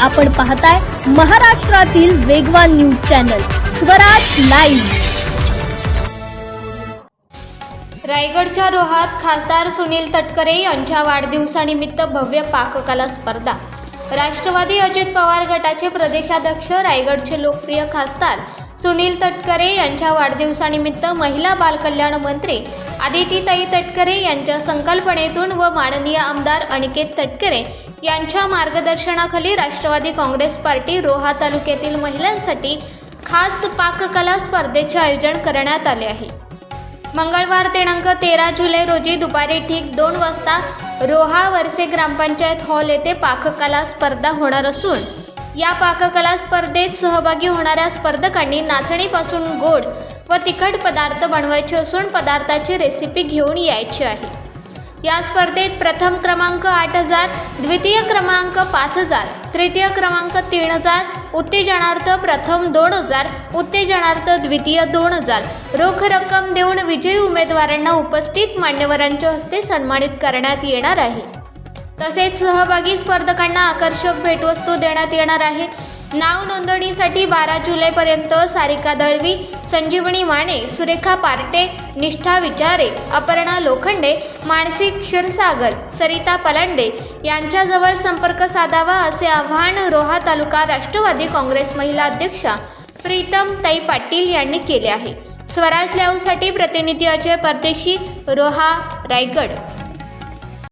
आपण पाहताय महाराष्ट्रातील वेगवान न्यूज चॅनल स्वराज लाईव्ह. रायगडच्या रोहात खासदार सुनील तटकरे यांच्या वाढदिवसानिमित्त भव्य पाककला स्पर्धा. राष्ट्रवादी अजित पवार गटाचे प्रदेशाध्यक्ष रायगडचे लोकप्रिय खासदार सुनील तटकरे यांच्या वाढदिवसानिमित्त महिला बालकल्याण मंत्री आदितीताई तटकरे यांच्या संकल्पनेतून व माननीय आमदार अनिकेत तटकरे यांच्या मार्गदर्शनाखाली राष्ट्रवादी काँग्रेस पार्टी रोहा तालुक्यातील महिलांसाठी खास पाककला स्पर्धेचे आयोजन करण्यात आले आहे. मंगळवार दिनांक तेरा जुलै रोजी दुपारी ठीक दोन वाजता रोहा वरसे ग्रामपंचायत हॉल येथे पाककला स्पर्धा होणार असून या पाककला स्पर्धेत सहभागी होणाऱ्या स्पर्धकांनी नाचणीपासून गोड व तिखट पदार्थ बनवायचे असून पदार्थाची रेसिपी घेऊन यायची आहे. या स्पर्धेत प्रथम क्रमांक आठ हजार द्वितीय क्रमांक पाच हजार तृतीय क्रमांक तीन हजार उत्तेजनार्थ प्रथम दोन हजार उत्तेजनार्थ द्वितीय दोन हजार. रोख रक्कम देऊन विजयी उमेदवारांना उपस्थित मान्यवरांच्या हस्ते सन्मानित करण्यात येणार आहे. तसेच सहभागी स्पर्धकांना आकर्षक भेटवस्तू देण्यात येणार आहे. नाव नोंदणीसाठी बारा जुलैपर्यंत सारिका दळवी संजीवनी माने सुरेखा पार्टे निष्ठा विचारे अपर्णा लोखंडे मानसी क्षीरसागर सरिता पलांडे यांच्याजवळ संपर्क साधावा असे आवाहन रोहा तालुका राष्ट्रवादी काँग्रेस महिला अध्यक्षा प्रीतम ताई पाटील यांनी केले आहे. स्वराज लाईव्हसाठी प्रतिनिधी अजय परदेशी रोहा रायगड.